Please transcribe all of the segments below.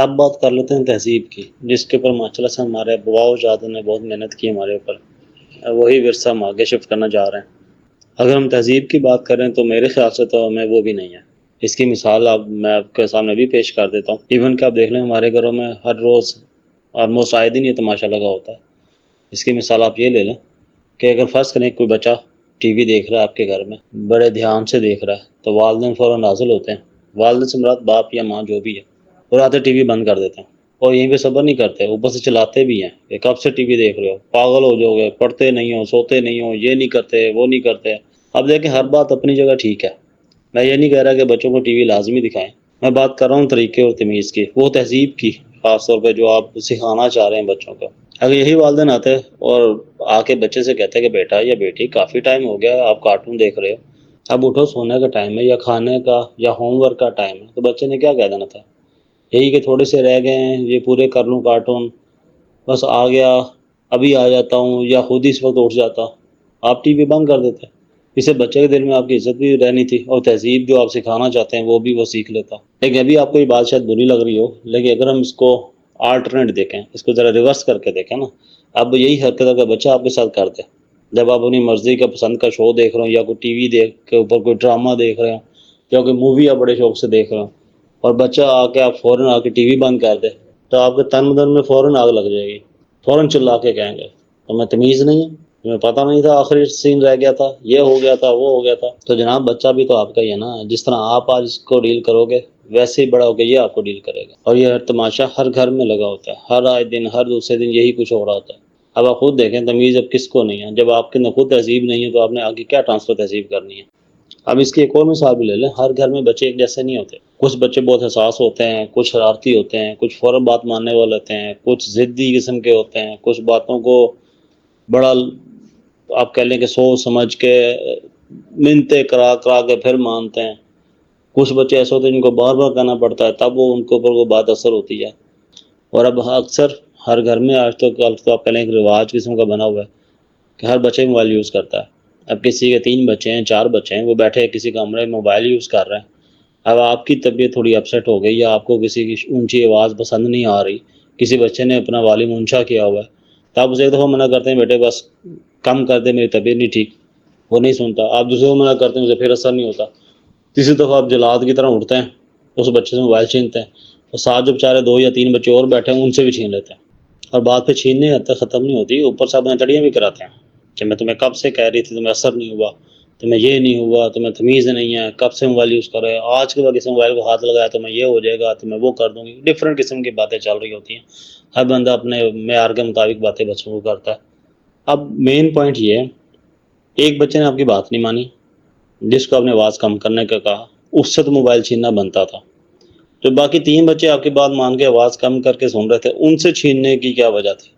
اب بات کر لیتے ہیں تہذیب کی، جس کے اوپر ماشاء اللہ سے ہمارے ابواؤ جاد نے بہت محنت کی ہمارے اوپر۔ وہی ورثہ ہم آگے شفٹ کرنا چاہ رہے ہیں۔ اگر ہم تہذیب کی بات کریں تو میرے خیال سے تو ہمیں وہ بھی نہیں ہے۔ اس کی مثال اب میں آپ کے سامنے بھی پیش کر دیتا ہوں۔ ایون کہ آپ دیکھ لیں ہمارے گھروں میں ہر روز آلموسٹ آئے دن یہ تماشا لگا ہوتا ہے۔ اس کی مثال آپ یہ لے لیں کہ اگر فرض کریں کوئی بچہ ٹی وی دیکھ رہا ہے آپ کے گھر میں، بڑے دھیان سے دیکھ رہا ہے، تو والدین فوراً نازل ہوتے ہیں۔ والدین سے مراد باپ یا ماں جو بھی ہے۔ اور آتے ٹی وی بند کر دیتے ہیں۔ اور یہیں پہ صبر نہیں کرتے، اوپر سے چلاتے بھی ہیں۔ کہ کب سے ٹی وی دیکھ رہے ہو؟ پاگل ہو جاؤ گے، پڑھتے نہیں ہو، سوتے نہیں ہو، یہ نہیں کرتے، وہ نہیں کرتے۔ اب دیکھیں، ہر بات اپنی جگہ ٹھیک ہے۔ میں یہ نہیں کہہ رہا کہ بچوں کو ٹی وی لازمی دکھائیں۔ میں بات کر رہا ہوں طریقے اور تمیز کی، وہ تہذیب کی، خاص طور پہ جو آپ سکھانا چاہ رہے ہیں بچوں کو۔ اگر یہی والدین آتے اور آ کے بچے سے کہتے کہ بیٹا یا بیٹی، کافی ٹائم ہو گیا، آپ کارٹون دیکھ رہے ہو۔ اب اٹھو، سونے کا ٹائم ہے یا کھانے کا یا ہوم ورک کا ٹائم ہے۔ تو بچے نے کیا کہہ دینا تھا؟ یہی کہ تھوڑے سے رہ گئے ہیں، یہ پورے کر لوں کارٹون۔ بس آ گیا، ابھی آ جاتا ہوں یا خود ہی اس وقت اٹھ جاتا۔ آپ ٹی وی بند کر دیتے۔ اسے بچے کے دل میں آپ کی عزت بھی رہنی تھی اور تہذیب جو آپ سکھانا چاہتے ہیں وہ بھی وہ سیکھ لیتا۔ لیکن ابھی آپ کو یہ بات شاید بری لگ رہی ہو، لیکن اگر ہم اس کو آلٹرنیٹ دیکھیں، اس کو ذرا ریورس کر کے دیکھیں نا، اب یہی حرکت اگر بچہ آپ کے ساتھ کرتے۔ جب آپ اپنی مرضی کا پسند کا شو دیکھ رہے ہو یا کوئی ٹی وی دیکھ کے اوپر کوئی ڈرامہ دیکھ رہے ہو یا کوئی مووی آپ بڑے شوق سے دیکھ رہے ہو اور بچہ آ کے آپ فوراً آ کے ٹی وی بند کر دے تو آپ کے تن بدن میں فوراً آگ لگ جائے گی۔ فوراً چلا کے کہیں گے۔ تو میں تمیز نہیں ہے تمہیں پتہ نہیں تھا آخری سین رہ گیا تھا، یہ ہو گیا تھا، وہ ہو گیا تھا۔ تو جناب بچہ بھی تو آپ کا ہی ہے نا۔ جس طرح آپ آج اس کو ڈیل کرو گے، ویسے ہی بڑا ہو کے یہ آپ کو ڈیل کرے گا۔ اور یہ ہر تماشا ہر گھر میں لگا ہوتا ہے۔ ہر آئے دن، ہر دوسرے دن یہی کچھ ہو رہا ہوتا ہے۔ اب آپ خود دیکھیں، تمیز اب کس کو نہیں ہے؟ جب آپ کے اندر خود تہذیب نہیں ہے تو آپ نے آگے کیا ٹرانسفر تہذیب کرنی ہے؟ اب اس کی ایک اور مثال بھی لے لیں۔ ہر گھر میں بچے ایک جیسے نہیں ہوتے۔ کچھ بچے بہت حساس ہوتے ہیں، کچھ شرارتی ہوتے ہیں، کچھ فوراً بات ماننے والے ہوتے ہیں، کچھ ضدی قسم کے ہوتے ہیں۔ کچھ باتوں کو بڑا آپ کہہ لیں کہ سوچ سمجھ کے منتے، کرا کرا کے پھر مانتے ہیں۔ کچھ بچے ایسے ہوتے ہیں جن کو بار بار کہنا پڑتا ہے، تب وہ ان کے اوپر وہ بات اثر ہوتی ہے۔ اور اب اکثر ہر گھر میں آج تو کل تو آپ کہہ لیں ایک رواج قسم کا بنا ہوا ہے کہ ہر بچے موبائل یوز کرتا ہے۔ اب کسی کے تین بچے ہیں، چار بچے ہیں، وہ بیٹھے کسی کمرے میں، موبائل یوز کر رہے ہیں۔ اب آپ کی طبیعت تھوڑی اپسیٹ ہو گئی یا آپ کو کسی کی اونچی آواز پسند نہیں آ رہی، کسی بچے نے اپنا والم اونچا کیا ہوا ہے۔ تو آپ اسے ایک دفعہ منع کرتے ہیں، بیٹے بس کم کر دے، میری طبیعت نہیں ٹھیک۔ وہ نہیں سنتا۔ آپ دوسرے کو منع کرتے ہیں، اسے پھر اثر نہیں ہوتا۔ تیسری دفعہ آپ جلاد کی طرح اٹھتے ہیں، اس بچے سے موبائل چھینتے ہیں۔ اور ساتھ جو بیچارے دو یا تین بچے اور بیٹھے ہیں، ان سے بھی چھین لیتے ہیں۔ اور بات پہ چھیننے حد تک ختم نہیں ہوتی، اوپر سے اپنے چڑیاں بھی کراتے ہیں۔ کہ میں تمہیں کب سے کہہ رہی تھی تمہیں اثر نہیں ہوا، تمہیں یہ نہیں ہوا، تمہیں تمیز نہیں ہے، کب سے موبائل یوز کر رہے آج کے بعد کسی موبائل کو ہاتھ لگایا تو میں یہ ہو جائے گا، تو میں وہ کر دوں گی۔ ڈفرینٹ قسم کی باتیں چل رہی ہوتی ہیں۔ ہر بندہ اپنے معیار کے مطابق باتیں بچوں کو کرتا ہے۔ اب مین پوائنٹ یہ ہے، ایک بچے نے آپ کی بات نہیں مانی، جس کو آپ نے آواز کم کرنے کا کہا، اس سے تو موبائل چھیننا بنتا تھا۔ جو باقی تین بچے آپ کی بات مان کے آواز کم کر کے سن رہے تھے، ان سے چھیننے کی کیا وجہ تھی؟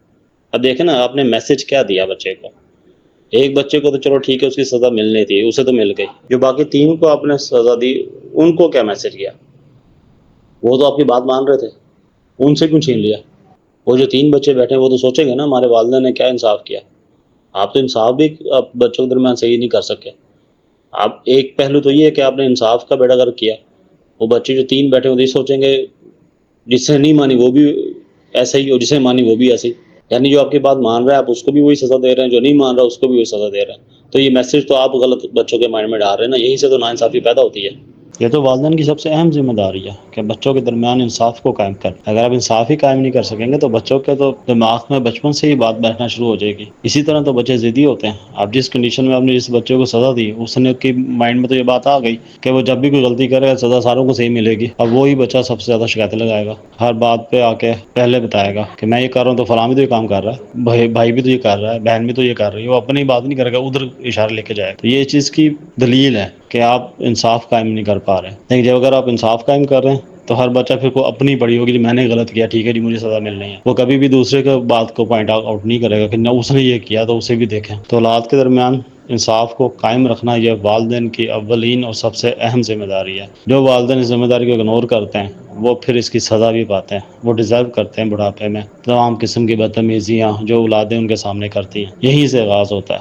اب دیکھیں نا، آپ نے میسج کیا دیا بچے کو؟ ایک بچے کو تو چلو ٹھیک ہے، اس کی سزا ملنی تھی، اسے تو مل گئی۔ جو باقی تین کو آپ نے سزا دی، ان کو کیا میسج کیا؟ وہ تو آپ کی بات مان رہے تھے۔ ان سے کیوں چھین لیا؟ وہ جو تین بچے بیٹھے ہیں، وہ تو سوچیں گے نا، ہمارے والدہ نے کیا انصاف کیا۔ آپ تو انصاف بھی آپ بچوں کے درمیان صحیح نہیں کر سکے۔ آپ ایک پہلو تو یہ ہے کہ آپ نے انصاف کا بیڑا گر کیا۔ وہ بچے جو تین بیٹھے ہوتے سوچیں گے جس سے نہیں مانی وہ بھی ایسے ہی، اور جسے مانی وہ بھی ایسے ہی۔ یعنی جو آپ کی بات مان رہا ہے آپ اس کو بھی وہی سزا دے رہے ہیں، جو نہیں مان رہا، اس کو بھی وہی سزا دے رہے ہیں۔ تو یہ میسج تو آپ غلط بچوں کے مائنڈ میں ڈال رہے ہیں نا یہیں سے تو ناانصافی پیدا ہوتی ہے۔ یہ تو والدین کی سب سے اہم ذمہ داری ہے کہ بچوں کے درمیان انصاف کو قائم کر اگر آپ انصاف ہی قائم نہیں کر سکیں گے تو بچوں کے تو دماغ میں بچپن سے ہی بات بیٹھنا شروع ہو جائے گی۔ اسی طرح تو بچے ضدی ہوتے ہیں۔ آپ جس کنڈیشن میں آپ نے جس بچے کو سزا دی، اس نے کی مائنڈ میں تو یہ بات آ گئی کہ وہ جب بھی کوئی غلطی کرے گا، سزا ساروں کو صحیح ملے گی۔ اب وہی بچہ سب سے زیادہ شکایتیں لگائے گا۔ ہر بات پہ آ کے پہلے بتائے گا کہ میں یہ کر رہا ہوں تو فلاں بھی تو یہ کام کر رہا ہے، بھائی بھائی بھی تو یہ کر رہا ہے، بہن بھی تو یہ کر رہی ہے، وہ اپنی بات نہیں کرے گا ادھر اشارہ لے کے جائے۔ تو یہ چیز کی دلیل ہے۔ کہ آپ انصاف قائم نہیں کر پا رہے۔ لیکن جب اگر آپ انصاف قائم کر رہے ہیں، تو ہر بچہ پھر کو اپنی بڑی ہوگی جو میں نے غلط کیا، ٹھیک ہے جی مجھے سزا ملنی ہے۔ وہ کبھی بھی دوسرے کے بات کو پوائنٹ آؤٹ نہیں کرے گا کہ نہ اس نے یہ کیا تو اسے بھی دیکھیں۔ تو اولاد کے درمیان انصاف کو قائم رکھنا یہ والدین کی اولین اور سب سے اہم ذمہ داری ہے۔ جو والدین اس ذمہ داری کو اگنور کرتے ہیں، وہ پھر اس کی سزا بھی پاتے ہیں۔ وہ ڈیزرو کرتے ہیں بڑھاپے میں۔ تمام قسم کی بدتمیزیاں جو اولادیں ان کے سامنے کرتی ہیں یہیں سے آغاز ہوتا ہے۔